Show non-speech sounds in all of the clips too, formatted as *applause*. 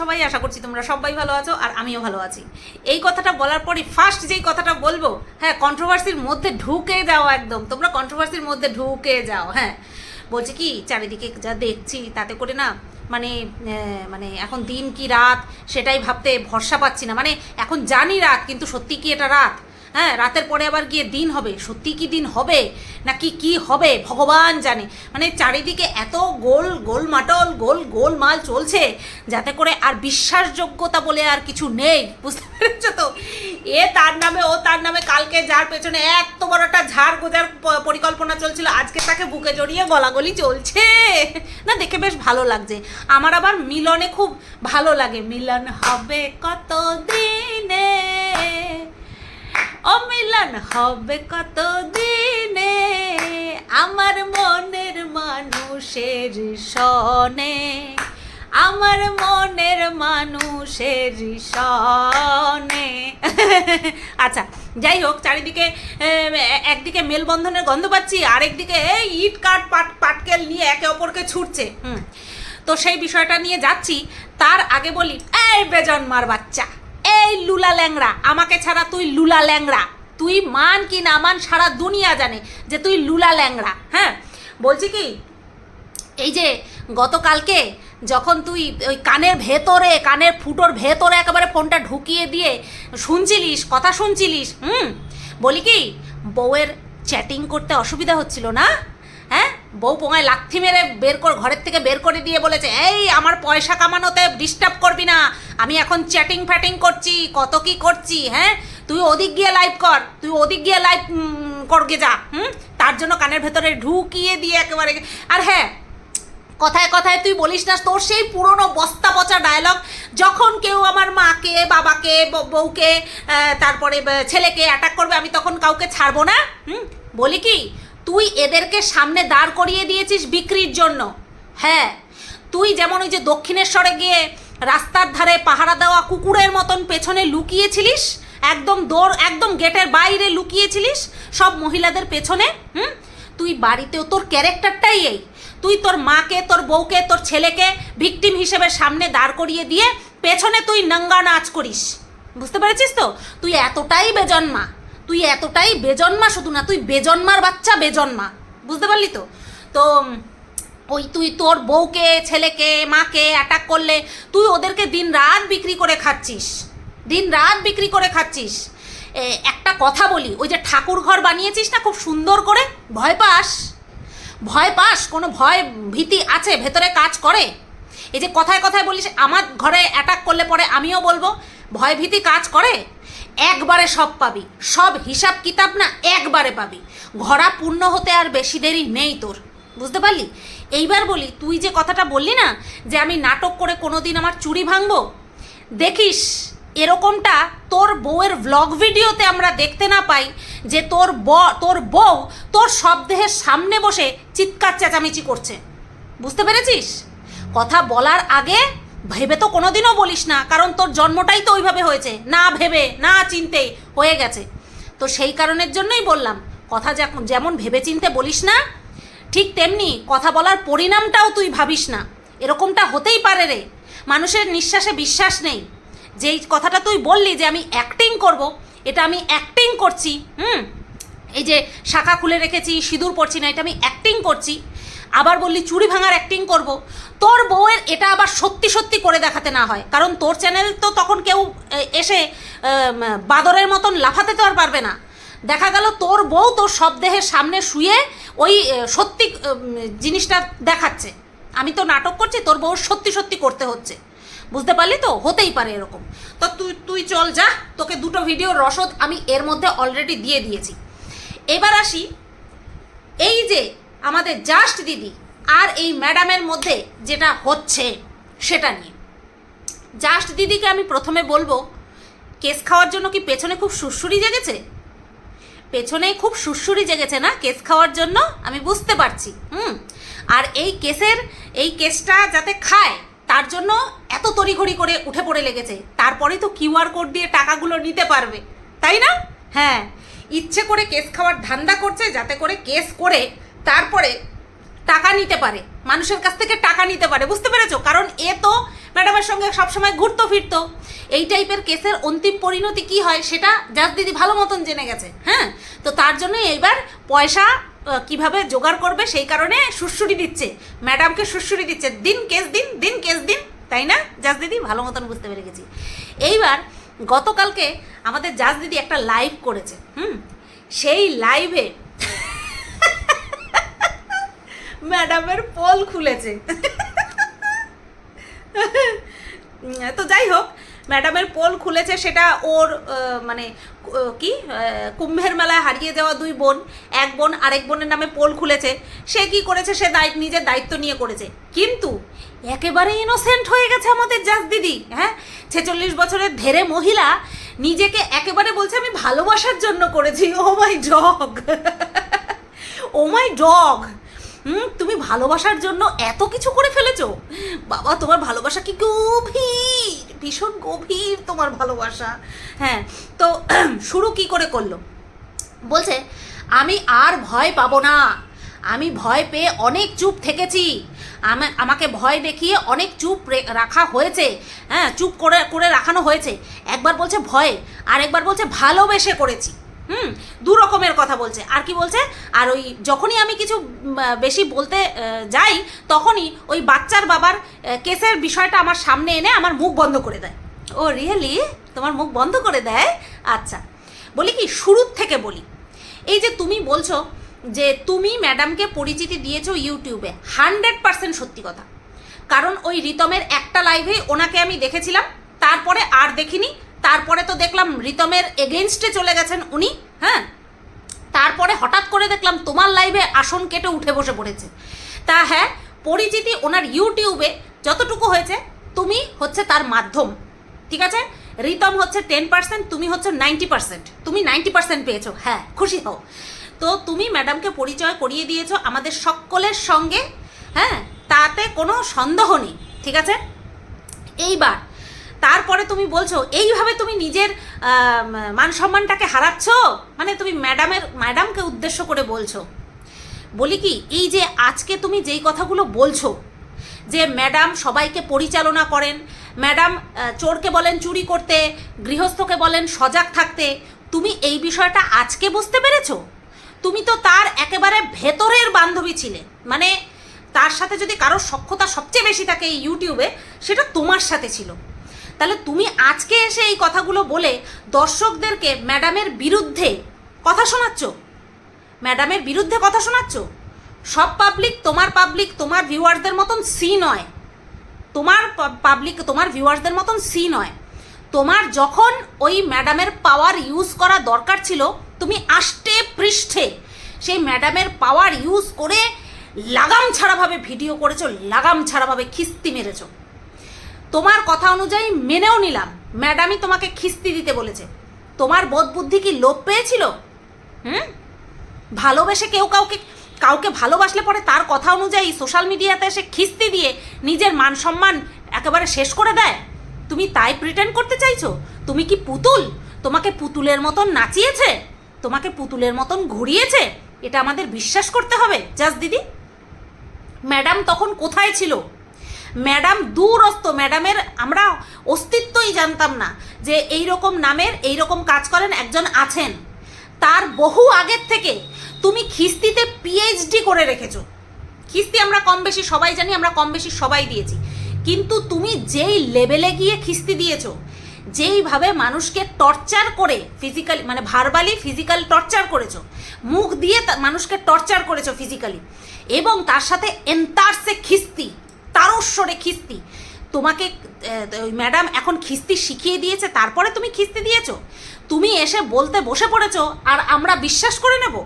সবাই আশা করছি তোমরা সবাই ভালো আছো আর আমিও ভালো আছি। এই কথাটা বলার পরে ফার্স্ট যেই কথাটা বলব হ্যাঁ কন্ট্রোভার্সির মধ্যে ঢুকে যাও একদম। তোমরা কন্ট্রোভার্সির মধ্যে ঢুকে যাও হ্যাঁ। বলছি কি, চারিদিকে যা দেখছি তাতে করে না মানে মানে এখন দিন কি রাত সেটাই ভাবতে ভরসা পাচ্ছি না। মানে এখন জানি রাত, কিন্তু সত্যি কি এটা রাত? হ্যাঁ রাতের পরে আবার গিয়ে দিন হবে। সত্যি কি দিন হবে? নাকি কি হবে? ভগবান জানে। মানে চারিদিকে এত গোল গোল মাটল, গোল গোল মাল চলছে, যাতে করে আর বিশ্বাসযোগ্যতা বলে আর কিছু নেই। বুঝতে পেরেছ তো? এ তার নামে, ও তার নামে, কালকে যার পেছনে এত বড় একটা ঝাড় গোজার পরিকল্পনা চলছিল, আজকে তাকে বুকে জড়িয়ে গলাগলি চলছে। না, দেখে বেশ ভালো লাগছে। আমার আবার মিলনে খুব ভালো লাগে। মিলন হবে কত দিনে অমিলন হবে কত দিনে আমার মনের মানুষের সনে আমার মনের মানুষের সনে *laughs* আচ্ছা যাই হোক, চারিদিকে একদিকে মেলবন্ধনের গন্ধ পাচ্ছি, আরেকদিকে ইট কাঠ পাট, পাটকেল নিয়ে একে অপরকে ছুটছে। হুম, তো সেই বিষয়টা নিয়ে যাচ্ছি। তার আগে বলি, এই বেজন্মার বাচ্চা। এই লুলা ল্যাংড়া, আমাকে ছাড়া তুই লুলা ল্যাংড়া। তুই মান কি না মান সারা দুনিয়া জানে যে তুই লুলা ল্যাংড়া হ্যাঁ? বলছি কি, এই যে গতকালকে যখন তুই ওই কানের ভেতরে, কানের ফুটোর ভেতরে একেবারে ফোনটা ঢুকিয়ে দিয়ে শুনছিলিস, কথা শুনছিলিস, হুম? বলি কি, বউয়ের চ্যাটিং করতে অসুবিধা হচ্ছিল না? হ্যাঁ? বউ পোঙায় লাথি মেরে বের কর, ঘরের থেকে বের করে দিয়ে বলেছে, এই, আমার পয়সা কামানোতে ডিস্টার্ব করবি না। আমি এখন চ্যাটিং ফ্যাটিং করছি, কত কি করছি হ্যাঁ? তুই ওদিক গিয়ে লাইভ কর, তুই ওদিক গিয়ে লাইভ করগে যা, হুম? তার জন্য কানের ভেতরে ঢুকিয়ে দিয়ে একেবারে আর হ্যাঁ কথায় কথায় তুই বলিস না, তোর সেই পুরনো বস্তা পচা ডায়লগ যখন কেউ আমার মাকে, বাবাকে বউকে তারপরে ছেলেকে অ্যাটাক করবে, আমি তখন কাউকে ছাড়বো না, হুম? বলি কি তুই এদেরকে সামনে দাঁড় করিয়ে দিয়েছিস বিক্রির জন্য। হ্যাঁ তুই যেমন ওই যে দক্ষিণেশ্বরে গিয়ে রাস্তার ধারে পাহারা দেওয়া কুকুরের মতন পেছনে লুকিয়েছিলিস, একদম দৌড় একদম গেটের বাইরে লুকিয়েছিলিস, সব মহিলাদের পেছনে, হুম? তুই বাড়িতেও তোর ক্যারেক্টারটাই এই। তুই তোর মাকে, তোর বউকে, তোর ছেলেকে ভিকটিম হিসেবে সামনে দাঁড় করিয়ে দিয়ে পেছনে তুই নঙ্গা নাচ করিস। বুঝতে পেরেছিস তো? তুই এতটাই বেজন্মা তুই এতটাই বেজন্মা শুধু না তুই বেজন্মার বাচ্চা, বেজন্মা। বুঝতে পারলি তো? তো ওই তুই তোর বউকে, ছেলেকে, মাকে অ্যাটাক করলে তুই ওদেরকে দিন রাত বিক্রি করে খাচ্ছিস। দিন রাত বিক্রি করে খাচ্ছিস। একটা কথা বলি, ওই যে ঠাকুর ঘর বানিয়েছিস না খুব সুন্দর করে? ভয় পাস? ভয় পাস? কোনো ভয় ভীতি আছে? ভেতরে কাজ করে? এই যে কথায় কথায় বলিস, আমার ঘরে অ্যাটাক করলে পরে আমিও বলব, ভয় ভীতি কাজ করে? একবারে সব পাবি। সব হিসাব কিতাব না একবারে পাবি। ঘোড়া পূর্ণ হতে আর বেশি দেরি নেই তোর। বুঝতে পারলি? এইবার বলি, তুই যে কথাটা বললি না, যে আমি নাটক করে কোনোদিন আমার চুরি ভাঙবো? দেখিস, এরকমটা তোর বউয়ের ব্লগ ভিডিওতে আমরা দেখতে না পাই যে তোর ব, তোর বউ তোর শবদেহের সামনে বসে চিৎকার চেঁচামেচি করছে। বুঝতে পেরেছিস? কথা বলার আগে ভেবে তো কোনোদিনও বলিস না, কারণ তোর জন্মটাই তো ওইভাবে হয়েছে। না ভেবে, না চিনতেই হয়ে গেছে। তো সেই কারণের জন্যই বললাম, কথা যা- যেমন ভেবে চিনতে বলিস না, ঠিক তেমনি কথা বলার পরিণামটাও তুই ভাবিস না। এরকমটা হতেই পারে রে। মানুষের নিঃশ্বাসে বিশ্বাস নেই। যেই কথাটা তুই বললি যে আমি অ্যাক্টিং করব, এটা আমি অ্যাক্টিং করছি, হুম? এই যে শাখা খুলে রেখেছি, সিঁদুর পড়ছি না, এটা আমি অ্যাক্টিং করছি। আবার বললি চুরি ভাঙার অ্যাক্টিং করব। তোর বউয়ের এটা আবার সত্যি সত্যি করে দেখাতে না হয়। কারণ তোর চ্যানেল তো তখন কেউ এসে বাদরের মতন লাফাতে তো আর পারবে না। দেখা গেল তোর বউ তোর শবদেহের সামনে শুয়ে ওই সত্যি জিনিসটা দেখাচ্ছে। আমি তো নাটক করছি, তোর বউ সত্যি সত্যি করতে হচ্ছে। বুঝতে পারলি তো? হতেই পারে এরকম। তো তুই তুই চল যা, তোকে দুটো ভিডিওর রসদ আমি এর মধ্যে অলরেডি দিয়ে দিয়েছি। এবার আসি, এই যে আমাদের জাস্ট দিদি আর এই ম্যাডামের মধ্যে যেটা হচ্ছে সেটা নিয়ে। জাস্ট দিদিকে আমি প্রথমে বলব, কেস খাওয়ার জন্য কি পেছনে খুব সুরসুরি জেগেছে? পেছনে খুব সুরসুরি জেগেছে না? কেস খাওয়ার জন্য? আমি বুঝতে পারছি। হুম। আর এই কেসের, এই কেসটা যাতে খায়, তার জন্য এত তড়িঘড়ি করে উঠে পড়ে লেগেছে। তারপরে তো কিউআর কোড দিয়ে টাকাগুলো নিতে পারবে। তাই না? হ্যাঁ। ইচ্ছে করে কেস খাওয়ার ধান্দা করছে যাতে করে কেস করে তারপরে টাকা নিতে পারে। মানুষের কাছ থেকে টাকা নিতে পারে। বুঝতে পেরেছ? কারণ এ তো ম্যাডামের সঙ্গে সবসময় ঘুরতো, ফিরতো। এই টাইপের কেসের অন্তিম পরিণতি কি হয় সেটা জাজ দিদি ভালো মতন জেনে গেছে হ্যাঁ? তো তার জন্য এইবার পয়সা কীভাবে জোগাড় করবে সেই কারণে সুশ্রুরি দিচ্ছে। ম্যাডামকে সুশ্রুরি দিচ্ছে। দিন কেস দিন দিন কেস দিন, তাই না? জাজ দিদি ভালো মতন বুঝতে পেরে গেছি। এইবার গতকালকে আমাদের জাজ দিদি একটা লাইভ করেছে, হুম? সেই লাইভে ম্যাডামের পোল খুলেছে। তো যাই হোক, ম্যাডামের পোল খুলেছে সেটা ওর মানে কি কুম্ভের মেলায় হারিয়ে যাওয়া দুই বোন, এক বোন আরেক বোনের নামে পোল খুলেছে। সে কি করেছে? সে দায়িত্ব নিজের দায়িত্ব নিয়ে করেছে। কিন্তু একেবারে ইনোসেন্ট হয়ে গেছে আমাদের জাস দিদি হ্যাঁ? ছেচল্লিশ বছরের ধেরে মহিলা নিজেকে একেবারে বলছে, আমি ভালোবাসার জন্য করেছি। ও মাই ডগ ও মাই ডগ হুম, তুমি ভালোবাসার জন্য এত কিছু করে ফেলেছো। বাবা, তোমার ভালোবাসা কি গভীর? ভীষণ গভীর তোমার ভালোবাসা। হ্যাঁ তো *clears throat* শুরু কি করে করল? বলছে, আমি আর ভয় পাবো না। আমি ভয় পেয়ে অনেক চুপ থেকেছি। আমা- আমাকে ভয় দেখিয়ে অনেক চুপ রাখা হয়েছে। হ্যাঁ চুপ করে করে রাখানো হয়েছে। একবার বলছে ভয়ে আর একবার বলছে ভালোবেসে করেছি। হুম, দু রকমের কথা বলছে। আর কি বলছে? আর ওই যখনই আমি কিছু বেশি বলতে যাই, তখনই ওই বাচ্চার বাবার কেসের বিষয়টা আমার সামনে এনে আমার মুখ বন্ধ করে দেয়। Oh, really? তোমার মুখ বন্ধ করে দেয়? আচ্ছা বলি কি, শুরুর থেকে বলি। এই যে তুমি বলছো যে তুমি ম্যাডামকে পরিচিতি দিয়েছ ইউটিউবে, হান্ড্রেড পার্সেন্ট সত্যি কথা। কারণ ওই রিতমের একটা লাইভে ওনাকে আমি দেখেছিলাম, তারপরে আর দেখিনি তারপরে তো দেখলাম রিতমের এগেনস্টে চলে গেছেন উনি হ্যাঁ? তারপরে হঠাৎ করে দেখলাম তোমার লাইভে আসন কেটে উঠে বসে পড়েছে। তা হ্যাঁ পরিচিতি ওনার ইউটিউবে যতটুকু হয়েছে, তুমি হচ্ছে তার মাধ্যম, ঠিক আছে? রিতম হচ্ছে টেন পার্সেন্ট তুমি হচ্ছে নাইনটি পার্সেন্ট তুমি নাইনটি পার্সেন্ট পেয়েছ হ্যাঁ খুশি হও। তো তুমি ম্যাডামকে পরিচয় করিয়ে দিয়েছ আমাদের সকলের সঙ্গে হ্যাঁ? তাতে কোনো সন্দেহ নেই, ঠিক আছে? এইবার তারপরে তুমি বলছো, এইভাবে তুমি নিজের মান সম্মানটাকে হারাচ্ছ? মানে তুমি ম্যাডামের, ম্যাডামকে উদ্দেশ্য করে বলছো। বলি কি, এই যে আজকে তুমি যেই কথাগুলো বলছো, যে ম্যাডাম সবাইকে পরিচালনা করেন, ম্যাডাম চোরকে বলেন চুরি করতে, গৃহস্থকে বলেন সজাগ থাকতে, তুমি এই বিষয়টা আজকে বুঝতে পেরেছ? তুমি তো তার একেবারে ভেতরের বান্ধবী ছিলে। মানে তার সাথে যদি কারোর সক্ষতা সবচেয়ে বেশি থাকে এই ইউটিউবে সেটা তোমার সাথে ছিল। তাহলে তুমি আজকে এসে এই কথাগুলো বলে দর্শকদেরকে ম্যাডামের বিরুদ্ধে কথা শোনাচ্ছ? ম্যাডামের বিরুদ্ধে কথা শোনাচ্ছ? সব পাবলিক তোমার পাবলিক তোমার ভিউয়ার্সদের মতন সি নয়। তোমার পাবলিক তোমার ভিউয়ার্সদের মতন সি নয়। তোমার যখন ওই ম্যাডামের পাওয়ার ইউজ করা দরকার ছিল, তুমি আষ্টে পৃষ্ঠে সেই ম্যাডামের পাওয়ার ইউজ করে লাগাম ছাড়াভাবে ভিডিও করেছ, লাগাম ছাড়াভাবে খিস্তি মেরেছো। তোমার কথা অনুযায়ী মেনেও নিলাম। ম্যাডামই তোমাকে খিস্তি দিতে বলেছে। তোমার বোধ বুদ্ধি কি লোপ পেয়েছিল? হুম? ভালোবেসে কেউ কাউকে কাউকে ভালোবাসলে পরে তার কথা অনুযায়ী সোশ্যাল মিডিয়াতে এসে খিস্তি দিয়ে নিজের মান সম্মান একেবারে শেষ করে দেয়? তুমি তাই প্রিটেন্ড করতে চাইছো? তুমি কি পুতুল? তোমাকে পুতুলের মতন নাচিয়েছে? তোমাকে পুতুলের মতন ঘুরিয়েছে? এটা আমাদের বিশ্বাস করতে হবে জাস্ট দিদি। ম্যাডাম তখন কোথায় ছিল? ম্যাডাম দূরস্থ ম্যাডামের আমরা অস্তিত্বই জানতাম না যে এই রকম নামের এই রকম কাজ করেন একজন আছেন। তার বহু আগের থেকে তুমি খিস্তিতে পিএইচডি করে রেখেছো। খিস্তি আমরা কম বেশি সবাই জানি, আমরা কম বেশি সবাই দিয়েছি। কিন্তু তুমি যেই লেভেলে গিয়ে খিস্তি দিয়েছ, যেইভাবে মানুষকে টর্চার করে ফিজিক্যালি মানে ভার্বালি ফিজিক্যাল টর্চার করেছ, মুখ দিয়ে মানুষকে টর্চার করেছ ফিজিক্যালি এবং তার সাথে এন্তারসে খিস্তি। তারস্বরে খিস্তি। তোমাকে ম্যাডাম এখন খিস্তি শিখিয়ে দিয়েছে, তারপরে তুমি খিস্তি দিয়েছ? তুমি এসে বলতে বসে পড়েছো, আর আমরা বিশ্বাস করে নেব?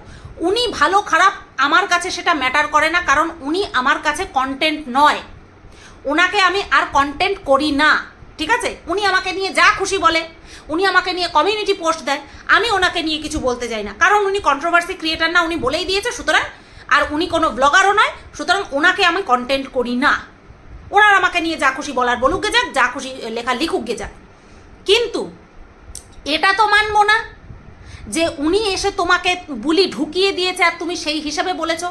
উনি ভালো খারাপ আমার কাছে সেটা ম্যাটার করে না, কারণ উনি আমার কাছে কন্টেন্ট নয়। ওনাকে আমি আর কন্টেন্ট করি না, ঠিক আছে? উনি আমাকে নিয়ে যা খুশি বলে, উনি আমাকে নিয়ে কমিউনিটি পোস্ট দেয়, আমি ওনাকে নিয়ে কিছু বলতে চাই না। কারণ উনি কন্ট্রোভার্সি ক্রিয়েটার না, উনি বলেই দিয়েছে, সুতরাং, আর উনি কোনো ব্লগারও নয়, সুতরাং ওনাকে আমি কন্টেন্ট করি না। ওনার আমাকে নিয়ে যা খুশি বলার বলুক গে যাক, যা খুশি লেখা লিখুক গে যাক। কিন্তু এটা তো মানবো না যে উনি এসে তোমাকে বুলি ঢুকিয়ে দিয়েছে আর তুমি সেই হিসাবে বলেছ।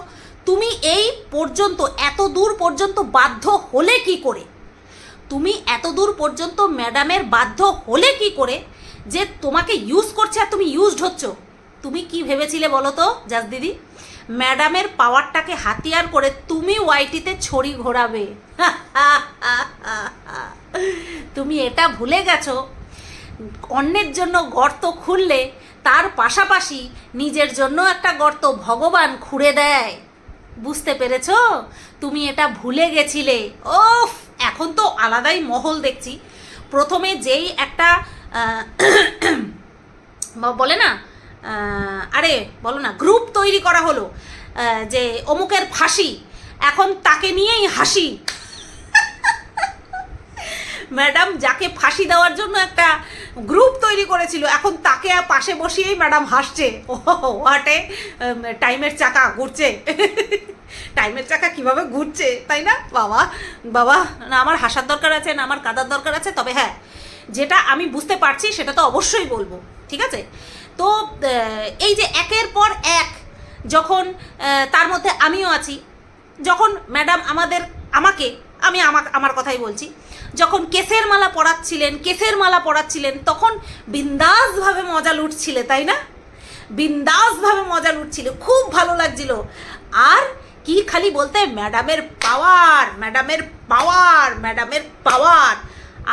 তুমি এই পর্যন্ত, এত দূর পর্যন্ত বাধ্য হলে কি করে? তুমি এত দূর পর্যন্ত ম্যাডামের বাধ্য হলে কি করে যে তোমাকে ইউজ করছে আর তুমি ইউজড হচ্ছ? তুমি কি ভেবেছিলে বলো তো, জাস দিদি? ম্যাডামের পাওয়ারটাকে হাতিয়ার করে তুমি ওয়াইটিতে ছড়ি ঘোরাবে। তুমি এটা ভুলে গেছো? অন্যের জন্য গর্ত খুললে তার পাশাপাশি নিজের জন্য একটা গর্ত ভগবান খুঁড়ে দেয়। বুঝতে পেরেছ? তুমি এটা ভুলে গেছিলে। ওফ, এখন তো আলাদাই মহল দেখছি। প্রথমে যেই একটা *clears throat* বলে না আরে, বলো না গ্রুপ তৈরি করা হলো যে অমুকের ফাঁসি, এখন তাকে নিয়েই হাসি। ম্যাডাম, যাকে ফাঁসি দেওয়ার জন্য একটা গ্রুপ তৈরি করেছিল, এখন তাকে পাশে বসিয়েই ম্যাডাম হাসছে। ও হোয়াটে টাইমের চাকা ঘুরছে। টাইমের চাকা কীভাবে ঘুরছে, তাই না? বাবা বাবা, না, আমার হাসার দরকার আছে, না, আমার কাদার দরকার আছে, তবে হ্যাঁ যেটা আমি বুঝতে পারছি, সেটা তো অবশ্যই বলব, ঠিক আছে? তো এই যে একের পর এক, যখন তার মধ্যে আমিও আছি, যখন ম্যাডাম আমাদের, আমাকে, আমি আমাকে, আমার কথাই বলছি, যখন কেসের মালা পড়াচ্ছিলেন কেসের মালা পড়াচ্ছিলেন তখন বিন্দাসভাবে মজা লুটছিলে, তাই না? বিন্দাসভাবে মজা লুটছিল, খুব ভালো লাগছিল। আর কি খালি বলতে, ম্যাডামের পাওয়ার ম্যাডামের পাওয়ার ম্যাডামের পাওয়ার।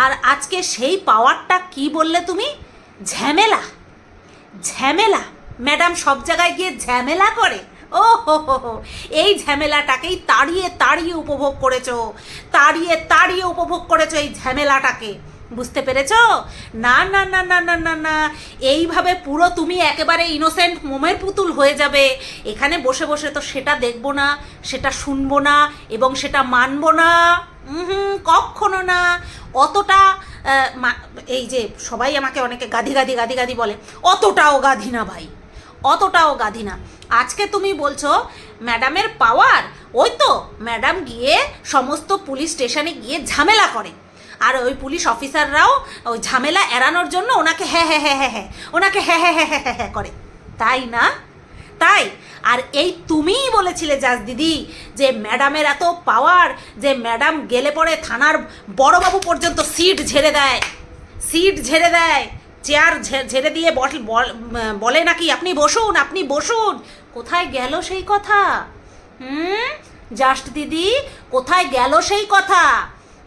আর আজকে সেই পাওয়ারটা কি বললে তুমি? ঝামেলা। ঝামেলা। ম্যাডাম সব জায়গায় গিয়ে ঝামেলা করে। ও হো হো এই ঝামেলাটাকেই তাড়িয়ে তাড়িয়ে উপভোগ করেছ। তাড়িয়ে তাড়িয়ে উপভোগ করেছ এই ঝামেলাটাকে। বুঝতে পেরেছ? না না না না না না না, এইভাবে পুরো তুমি একেবারে ইনোসেন্ট মোমের পুতুল হয়ে যাবে। এখানে বসে বসে তো সেটা দেখব না, সেটা শুনব না, এবং সেটা মানবো না। কখনো না। অতটা এই যে সবাই আমাকে অনেকে গাধি গাধি গাধি গাধি বলে অতটাও গাধি না ভাই অতটাও গাধি না আজকে তুমি বলছো ম্যাডামের পাওয়ার ওই তো ম্যাডাম গিয়ে সমস্ত পুলিশ স্টেশনে গিয়ে ঝামেলা করে আর ওই পুলিশ অফিসাররাও ওই ঝামেলা এড়ানোর জন্য ওনাকে হ্যাঁ হ্যাঁ হ্যাঁ হ্যাঁ হ্যাঁ ওনাকে হ্যাঁ হ্যাঁ হ্যাঁ হ্যাঁ হ্যাঁ হ্যাঁ করে তাই না তাই? আর এই তুমিই বলেছিলে জাস দিদি, যে ম্যাডামের এত পাওয়ার যে ম্যাডাম গেলে পরে থানার বড়বাবু পর্যন্ত সিট ঝেড়ে দেয়। সিট ঝেড়ে দেয়। চেয়ার ঝেড়ে দিয়ে বলে নাকি, আপনি বসুন আপনি বসুন। কোথায় গেল সেই কথা? হুম? জাস্ট দিদি, কোথায় গেল সেই কথা?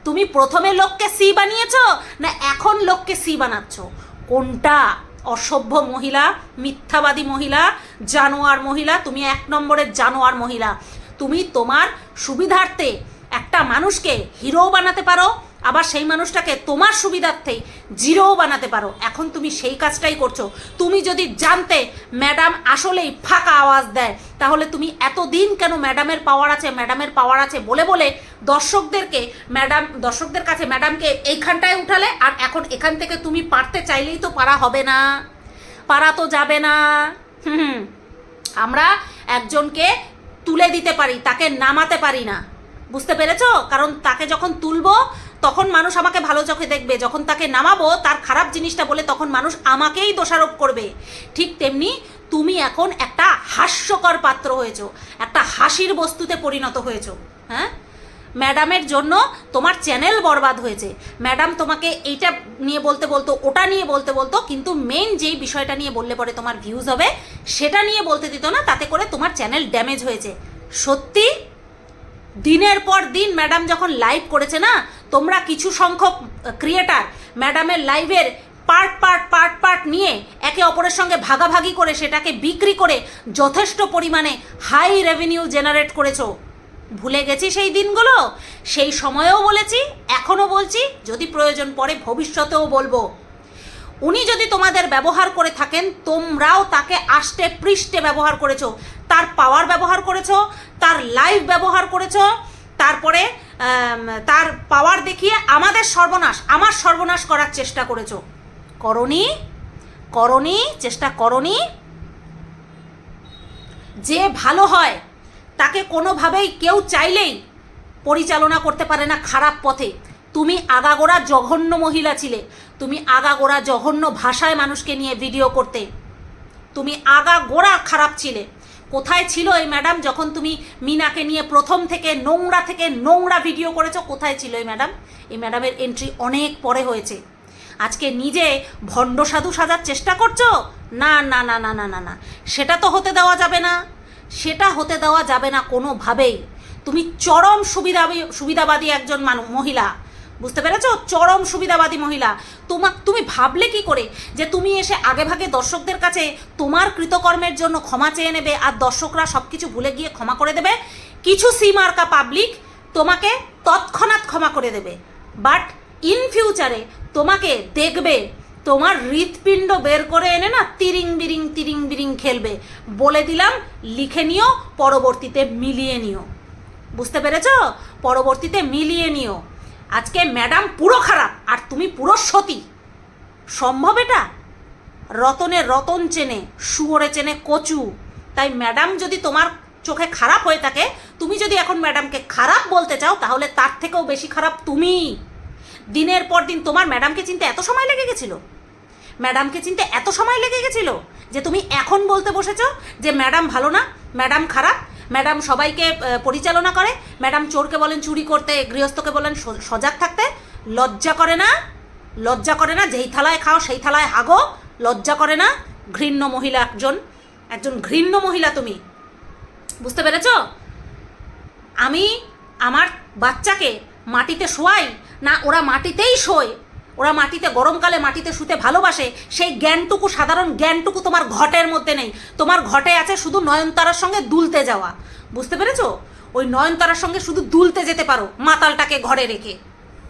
তুমি প্রথমে লোককে সি বানিয়েছ, না এখন লোককে সি বানাচ্ছ? কোনটা? অসভ্য মহিলা, মিথ্যাবাদী মহিলা, জানোয়ার মহিলা, তুমি এক নম্বরের জানোয়ার মহিলা। তুমি তোমার সুবিধার্থে একটা মানুষকে হিরো বানাতে পারো আবার সেই মানুষটাকে তোমার সুবিধার্থেই জিরোও বানাতে পারো। এখন তুমি সেই কাজটাই করছ। তুমি যদি জানতে ম্যাডাম আসলেই ফাঁকা আওয়াজ দেয়, তাহলে তুমি এতদিন কেন ম্যাডামের পাওয়ার আছে, ম্যাডামের পাওয়ার আছে বলে বলে দর্শকদেরকে ম্যাডাম, দর্শকদের কাছে ম্যাডামকে এইখানটায় উঠালে আর এখন এখান থেকে তুমি পারতে চাইলেই তো পারা হবে না। পারা তো যাবে না। হুম। আমরা একজনকে তুলে দিতে পারি, তাকে নামাতে পারি না। বুঝতে পেরেছ? কারণ তাকে যখন তুলবো তখন মানুষ আমাকে ভালো চোখে দেখবে। যখন তাকে নামাবো, তার খারাপ জিনিসটা বলে তখন মানুষ আমাকেই দোষারোপ করবে। ঠিক তেমনি তুমি এখন একটা হাস্যকর পাত্র হয়েছো। একটা হাসির বস্তুতে পরিণত হয়েছো। হ্যাঁ? ম্যাডামের জন্য তোমার চ্যানেল বরবাদ হয়েছে। ম্যাডাম তোমাকে এইটা নিয়ে বলতে বলতো, ওটা নিয়ে বলতে বলতো, কিন্তু মেন যেই বিষয়টা নিয়ে বললে পরে তোমার ভিউজ হবে, সেটা নিয়ে বলতে দিত না, তাতে করে তোমার চ্যানেল ড্যামেজ হয়েছে। সত্যি? দিনের পর দিন ম্যাডাম যখন লাইভ করেছে না, তোমরা কিছু সংখ্যক ক্রিয়েটার ম্যাডামের লাইভের পার্ট পার্ট পার্ট পার্ট নিয়ে একে অপরের সঙ্গে ভাগাভাগি করে সেটাকে বিক্রি করে যথেষ্ট পরিমাণে হাই রেভিনিউ জেনারেট করেছ। ভুলে গেছি সেই দিনগুলো? সেই সময়েও বলেছি, এখনও বলছি, যদি প্রয়োজন পড়ে ভবিষ্যতেও বলব। উনি যদি তোমাদের ব্যবহার করে থাকেন, তোমরাও তাকে আষ্টে পৃষ্ঠে ব্যবহার করেছ। তার পাওয়ার ব্যবহার করেছ, তার লাইভ ব্যবহার করেছ, তারপরে তার পাওয়ার দেখিয়ে আমাদের সর্বনাশ, আমার সর্বনাশ করার চেষ্টা করেছ। করনি করনি, চেষ্টা করনি। যে ভালো হয়, তাকে কোনোভাবেই কেউ চাইলেই পরিচালনা করতে পারে না খারাপ পথে। তুমি আগাগোড়া জঘন্য মহিলা ছিলে। তুমি আগাগোড়া জঘন্য ভাষায় মানুষকে নিয়ে ভিডিও করতে। তুমি আগাগোড়া খারাপ ছিলে। কোথায় ছিল এই ম্যাডাম যখন তুমি মিনাকে নিয়ে প্রথম থেকে নোংরা থেকে নোংরা ভিডিও করেছ? কোথায় ছিল এই ম্যাডাম এই ম্যাডামের এন্ট্রি অনেক পরে হয়েছে। আজকে নিজে ভণ্ড সাধু সাজার চেষ্টা করছ? না না না না না না না। সেটা তো হতে দেওয়া যাবে না। সেটা হতে দেওয়া যাবে না কোনোভাবেই। তুমি চরম সুবিধা সুবিধাবাদী একজন মানুষ মহিলা। বুঝতে পেরেছ? চরম সুবিধাবাদী মহিলা। তোমা, তুমি ভাবলে কি করে যে তুমি এসে আগে ভাগে দর্শকদের কাছে তোমার কৃতকর্মের জন্য ক্ষমা চেয়ে নেবে আর দর্শকরা সব কিছু ভুলে গিয়ে ক্ষমা করে দেবে? কিছু সিমার্কা পাবলিক তোমাকে তৎক্ষণাৎ ক্ষমা করে দেবে। বাট ইন ফিউচারে তোমাকে দেখবে, তোমার হৃৎপিণ্ড বের করে এনে না তিরিং বিরিং তিরিং বিরিং খেলবে। বলে দিলাম, লিখে নিও, পরবর্তীতে মিলিয়ে নিও। বুঝতে পেরেছ? পরবর্তীতে মিলিয়ে নিও। আজকে ম্যাডাম পুরো খারাপ, আর তুমি পুরো সতী। সম্ভব এটা? রতনে রতন চেনে, শুয়োরে চেনে কচু। তাই ম্যাডাম যদি তোমার চোখে খারাপ হয়ে থাকে, তুমি যদি এখন ম্যাডামকে খারাপ বলতে চাও, তাহলে তার থেকেও বেশি খারাপ তুমি। দিনের পর দিন তোমার ম্যাডামকে চিনতে এত সময় লেগে গেছিল? ম্যাডামকে চিনতে এত সময় লেগে গেছিল যে তুমি এখন বলতে বসেছো যে ম্যাডাম ভালো না, ম্যাডাম খারাপ? ম্যাডাম সবাইকে পরিচালনা করে। ম্যাডাম চোরকে বলেন চুরি করতে, গৃহস্থকে বলেন সজাগ থাকতে। লজ্জা করে না, লজ্জা করে না, যেই থালায় খাও সেই থালায় হাগো, লজ্জা করে না, ঘৃণ্য মহিলা একজন একজন ঘৃণ্য মহিলা তুমি। বুঝতে পেরেছ? আমি আমার বাচ্চাকে মাটিতে শোয়াই, না ওরা মাটিতেই শোয়। ওরা মাটিতে, গরমকালে মাটিতে শুতে ভালোবাসে, সেই জ্ঞানটুকু, সাধারণ জ্ঞানটুকু তোমার ঘটের মধ্যে নেই। তোমার ঘটে আছে শুধু নয়নতারার সঙ্গে দুলতে যাওয়া। বুঝতে পেরেছ? ওই নয়নতারার সঙ্গে শুধু দুলতে যেতে পারো, মাতালটাকে ঘরে রেখে।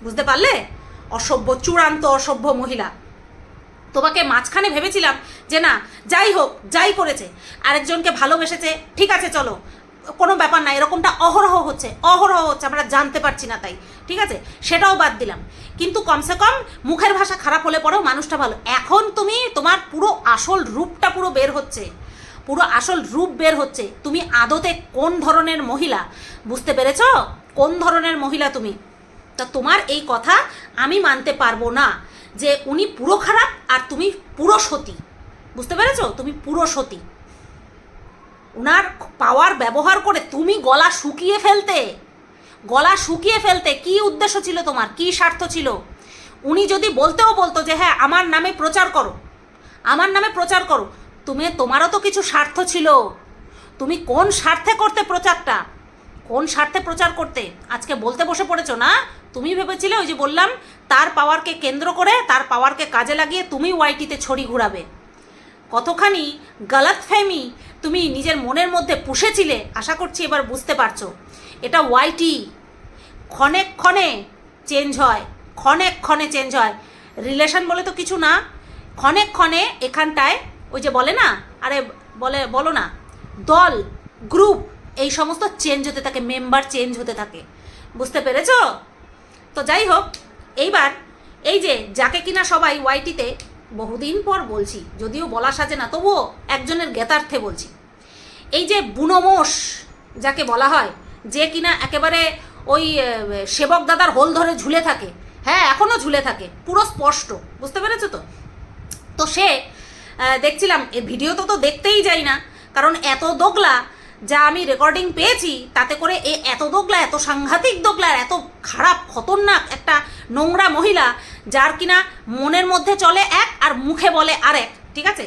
বুঝতে পারলে? অসভ্য, চূড়ান্ত অসভ্য মহিলা। তোমাকে মাঝখানে ভেবেছিলাম যে না, যাই হোক, যাই করেছে। আরেকজনকে ভালোবেসেছে, ঠিক আছে, চলো। কোনো ব্যাপার না, এরকমটা অহরহ হচ্ছে অহরহ হচ্ছে, আমরা জানতে পারছি না তাই, ঠিক আছে? সেটাও বাদ দিলাম। কিন্তু কমসে কম মুখের ভাষা খারাপ হলে পরেও মানুষটা ভালো। এখন তুমি তোমার পুরো আসল রূপটা পুরো বের হচ্ছে, পুরো আসল রূপ বের হচ্ছে। তুমি আদতে কোন ধরনের মহিলা, বুঝতে পেরেছ? কোন ধরনের মহিলা তুমি? তা তোমার এই কথা আমি মানতে পারব না, যে উনি পুরো খারাপ আর তুমি পুরো সতী, বুঝতে পেরেছ? তুমি পুরো সতী। ওনার পাওয়ার ব্যবহার করে তুমি গলা শুকিয়ে ফেলতে। গলা শুকিয়ে ফেলতে কি উদ্দেশ্য ছিল তোমার? কি স্বার্থ ছিল? উনি যদি বলতেও বলতো যে হ্যাঁ আমার নামে প্রচার করো। আমার নামে প্রচার করো। তুমি, তোমারও তো কিছু স্বার্থ ছিল। তুমি কোন স্বার্থে করতে প্রচারটা? কোন স্বার্থে প্রচার করতে? আজকে বলতে বসে পড়েছো না? তুমি ভেবেছিলে ওই যে বললাম, তার পাওয়ারকে কেন্দ্র করে, তার পাওয়ারকে কাজে লাগিয়ে তুমি ওয়াইটিতে ছড়ি ঘুরাবে। কতখানি গালাত ফ্যামি তুমি নিজের মনের মধ্যে পুষেছিলে, আশা করছি এবার বুঝতে পারছ। এটা ওয়াইটি ক্ষণে ক্ষণে চেঞ্জ হয়, ক্ষণে ক্ষণে চেঞ্জ হয়। রিলেশন বলে তো কিছু না, ক্ষণে ক্ষণে এখানটায় ওই যে বলে না, আরে বলে, বলো না, দল গ্রুপ এই সমস্ত চেঞ্জ হতে থাকে মেম্বার চেঞ্জ হতে থাকে। বুঝতে পেরেছ? তো যাই হোক, এইবার এই যে, যাকে কিনা সবাই ওয়াইটিতে বহুদিন পর বলছি, যদিও বলা সাজে না, তবুও একজনের জ্ঞাতার্থে বলছি। এই যে বুনোমোষ যাকে বলা হয়, যে কিনা একেবারে ওই সেবক দাদার হোল ধরে ঝুলে থাকে হ্যাঁ এখনও ঝুলে থাকে, পুরো স্পষ্ট, বুঝতে পেরেছ তো? তো সে দেখছিলাম, এ ভিডিও তো তো দেখতেই যাই না, কারণ এত দোগলা যা আমি রেকর্ডিং পেয়েছি তাতে করে এ এত দোগলা এত সাংঘাতিক দোগলা এত খারাপ খতরনাক একটা নোংরা মহিলা যার কিনা মনের মধ্যে চলে এক আর মুখে বলে আরেক ঠিক আছে?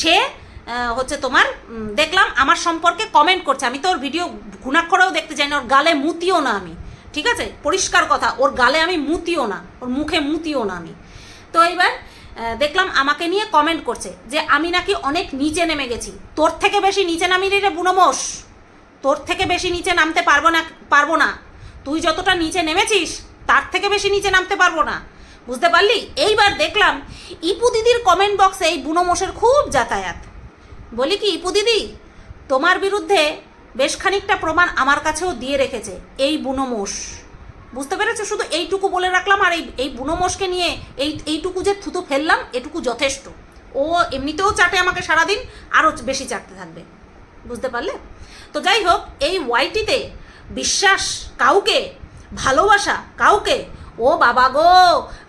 সে হচ্ছে তোমার দেখলাম আমার সম্পর্কে কমেন্ট করছে। আমি তো ওর ভিডিও ঘুণাক্ষরেও দেখতে চাই না ওর গালে মুতিও না আমি ঠিক আছে? পরিষ্কার কথা ওর গালে আমি মুতিও না ওর মুখে মুতিও না আমি। তো এইবার আহ, দেখলাম আমাকে নিয়ে কমেন্ট করছে যে আমি নাকি অনেক নিচে নেমে গেছি। তোর থেকে বেশি নিচে নামিনি রে বুনমোষ তোর থেকে বেশি নিচে নামতে পারব না পারব না। তুই যতটা নিচে নেমেছিস, তার থেকে বেশি নিচে নামতে পারব না। বুঝতে পারলি? এইবার দেখলাম ইপু দিদির কমেন্ট বক্সে এই বুনমোষের খুব যাতায়াত। বলি কি, ইপু দিদি, তোমার বিরুদ্ধে বেশ খানিকটা প্রমাণ আমার কাছেও দিয়ে রেখেছে, এই বুনোমোষ বুঝতে পেরেছ? শুধু এইটুকু বলে রাখলাম আর এই এই বুনোমোষকে নিয়ে এই এইটুকু যে থুতু ফেললাম, এটুকু যথেষ্ট। ও এমনিতেও চাটে আমাকে সারাদিন আরও বেশি চাটতে থাকবে। বুঝতে পারলে? তো যাই হোক, এই ওয়াইটিতে বিশ্বাস কাউকে, ভালোবাসা কাউকে, ও বাবা গো,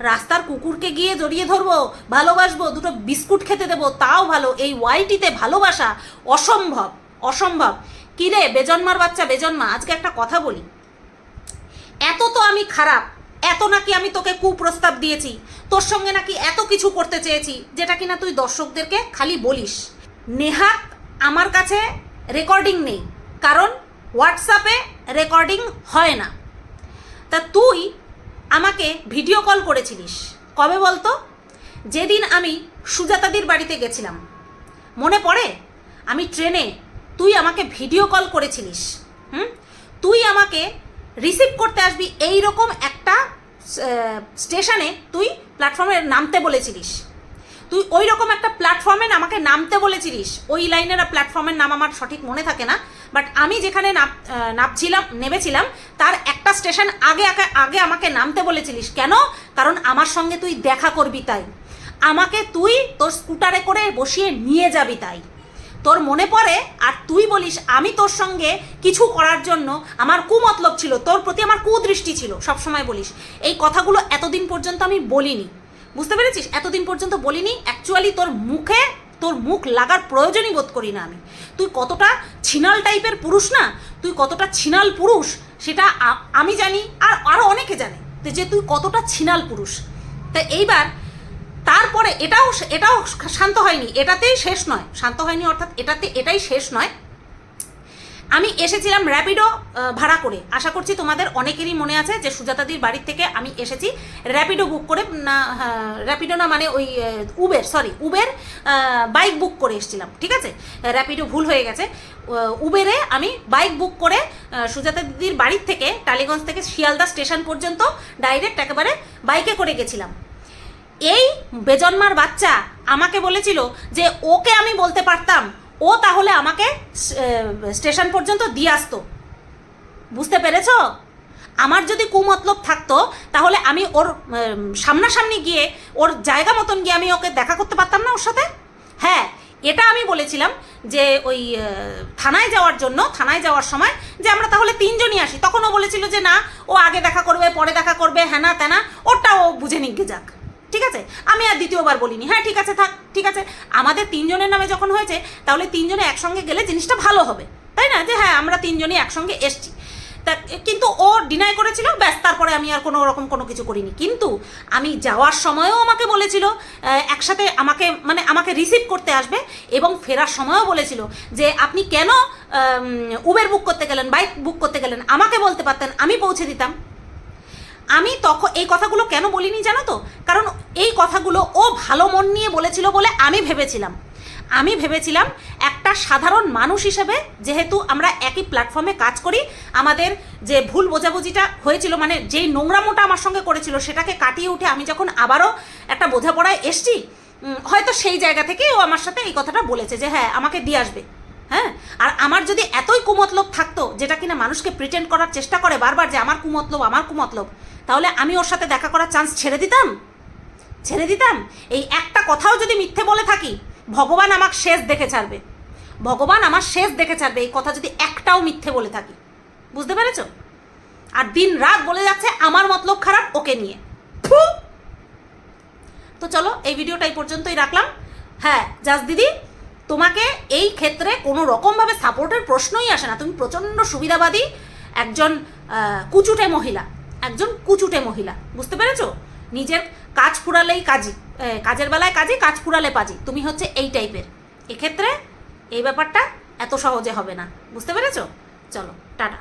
রাস্তার কুকুরকে গিয়ে জড়িয়ে ধরবো, ভালোবাসবো, দুটো বিস্কুট খেতে দেবো, তাও ভালো। এই ওয়াইটিতে ভালোবাসা অসম্ভব অসম্ভব। কিরে, বেজন্মার বাচ্চা, বেজন্মা, আজকে একটা কথা বলি। এত তো আমি খারাপ, এত নাকি আমি তোকে কুপ্রস্তাব দিয়েছি, তোর সঙ্গে নাকি এত কিছু করতে চেয়েছি, যেটা কিনা তুই দর্শকদেরকে খালি বলিস। নেহাত আমার কাছে রেকর্ডিং নেই, কারণ হোয়াটসঅ্যাপে রেকর্ডিং হয় না। তা তুই আমাকে ভিডিও কল করেছিলিস, কবে বলতো? যেদিন আমি সুজাতাদির বাড়িতে গেছিলাম। মনে পড়ে? আমি ট্রেনে তুই আমাকে ভিডিও কল করেছিলিস, হুম? তুই আমাকে রিসিভ করতে আসবি এই রকম একটা স্টেশনে তুই প্ল্যাটফর্মে নামতে বলেছিলিস। তুই ওই রকম একটা প্ল্যাটফর্মে আমাকে নামতে বলেছিলিস। ওই লাইনের প্ল্যাটফর্মের নাম আমার সঠিক মনে থাকে না। বাট আমি যেখানে নাম আহ, নামছিলাম তার একটা স্টেশন আগে আগে আগে আমাকে নামতে বলেছিলিস। কেন? কারণ আমার সঙ্গে তুই দেখা করবি তাই। আমাকে তুই তোর স্কুটারে করে বসিয়ে নিয়ে যাবি তাই। তোর মনে পড়ে? আর তুই বলিস, আমি তোর সঙ্গে কিছু করার জন্য আমার কুমতলব ছিল, তোর প্রতি আমার কুদৃষ্টি ছিল, সবসময় বলিস। এই কথাগুলো এতদিন পর্যন্ত আমি বলিনি। বুঝতে পেরেছিস? এতদিন পর্যন্ত বলিনি অ্যাকচুয়ালি তোর মুখে, তোর মুখ লাগার প্রয়োজনই বোধ করি না আমি। তুই কতটা ছিনাল টাইপের পুরুষ না? তুই কতটা ছিনাল পুরুষ, সেটা আমি জানি, আর আরও অনেকে জানে যে তুই কতটা ছিনাল পুরুষ। তা এইবার তারপরে এটাও এটাও শান্ত হয়নি, এটাতেই শেষ নয়। শান্ত হয়নি অর্থাৎ এটাতে, এটাই শেষ নয়। আমি এসেছিলাম র্যাপিডো ভাড়া করে। আশা করছি তোমাদের অনেকেরই মনে আছে যে সুজাতাদির বাড়ির থেকে আমি এসেছি। র্যাপিডো বুক করে, না র্যাপিডো না মানে ওই Uber sorry Uber bike book করে এসেছিলাম, ঠিক আছে? র্যাপিডো ভুল হয়ে গেছে। উবেরে আমি বাইক বুক করে সুজাতা দিদির বাড়ির থেকে, টালিগঞ্জ থেকে শিয়ালদা স্টেশন পর্যন্ত ডাইরেক্ট একেবারে বাইকে করে গেছিলাম। এই বেজন্মার বাচ্চা আমাকে বলেছিল যে ওকে আমি বলতে পারতাম। ও তাহলে আমাকে স্টেশন পর্যন্ত দিয়ে আসতো। বুঝতে পেরেছ? আমার যদি কুমতলব থাকতো, তাহলে আমি ওর সামনাসামনি গিয়ে ওর জায়গা মতন গিয়ে আমি ওকে দেখা করতে পারতাম না ওর সাথে? হ্যাঁ এটা আমি বলেছিলাম যে ওই থানায় যাওয়ার জন্য, থানায় যাওয়ার সময় যে আমরা তাহলে তিনজনই আসি। তখন ও বলেছিল যে না, ও আগে দেখা করবে, পরে দেখা করবে, হ্যানা ত্যানা ওটা ও বুঝে নিগে যাক। ঠিক আছে? আমি আর দ্বিতীয়বার বলিনি। হ্যাঁ ঠিক আছে, থাক, ঠিক আছে। আমাদের তিনজনের নামে যখন হয়েছে, তাহলে তিনজনে একসঙ্গে গেলে জিনিসটা ভালো হবে। তাই না? যে হ্যাঁ আমরা তিনজনই একসঙ্গে এসছি। তা, কিন্তু ও ডিনাই করেছিল, ব্যাস, তারপরে আমি আর কোনো রকম কোনো কিছু করিনি। কিন্তু আমি যাওয়ার সময়ও আমাকে বলেছিল একসাথে আমাকে মানে আমাকে রিসিভ করতে আসবে এবং ফেরার সময়ও বলেছিল যে আপনি কেন উবের বুক করতে গেলেন বাইক বুক করতে গেলেন, আমাকে বলতে পারতেন, আমি পৌঁছে দিতাম। আমি তখন এই কথাগুলো কেন বলিনি জানো তো? কারণ এই কথাগুলো ও ভালো মন নিয়ে বলেছিল বলে আমি ভেবেছিলাম। আমি ভেবেছিলাম একটা সাধারণ মানুষ হিসেবে যেহেতু আমরা একই প্ল্যাটফর্মে কাজ করি, আমাদের যে ভুল বোঝাবুঝিটা হয়েছিল মানে যেই নোংরামোটা আমার সঙ্গে করেছিল, সেটাকে কাটিয়ে উঠে আমি যখন আবারও একটা বোঝাপড়ায় এসছি হয়তো সেই জায়গা থেকে ও আমার সাথে এই কথাটা বলেছে যে হ্যাঁ আমাকে দিয়ে আসবে। হ্যাঁ? আর আমার যদি এতই কুমতলব থাকতো যেটা কিনা মানুষকে প্রিটেন্ড করার চেষ্টা করে বারবার যে আমার কুমতলব আমার কুমতলব তাহলে আমি ওর সাথে দেখা করার চান্স ছেড়ে দিতাম? ছেড়ে দিতাম? এই একটা কথাও যদি মিথ্যে বলে থাকি, ভগবান আমার শেষ দেখে ছাড়বে। ভগবান আমার শেষ দেখে ছাড়বে এই কথা যদি একটাও মিথ্যে বলে থাকি। বুঝতে পেরেছ? আর দিন রাত বলে যাচ্ছে আমার মতলব খারাপ ওকে নিয়ে! তো চলো, এই ভিডিওটা এই পর্যন্তই রাখলাম। হ্যাঁ জাস দিদি তোমাকে এই ক্ষেত্রে কোনো রকমভাবে সাপোর্টের প্রশ্নই আসে না। তুমি প্রচণ্ড সুবিধাবাদী একজন কুচুটে মহিলা, একজন কুচুটে মহিলা, বুঝতে পেরেছ? নিজের কাজ ফুরালেই কাজী কাজের বেলায় কাজী, কাজ ফুরালে পাজি। তুমি হচ্ছে এই টাইপের। এক্ষেত্রে এই ব্যাপারটা এত সহজে হবে না। বুঝতে পেরেছ? চলো, টাটা।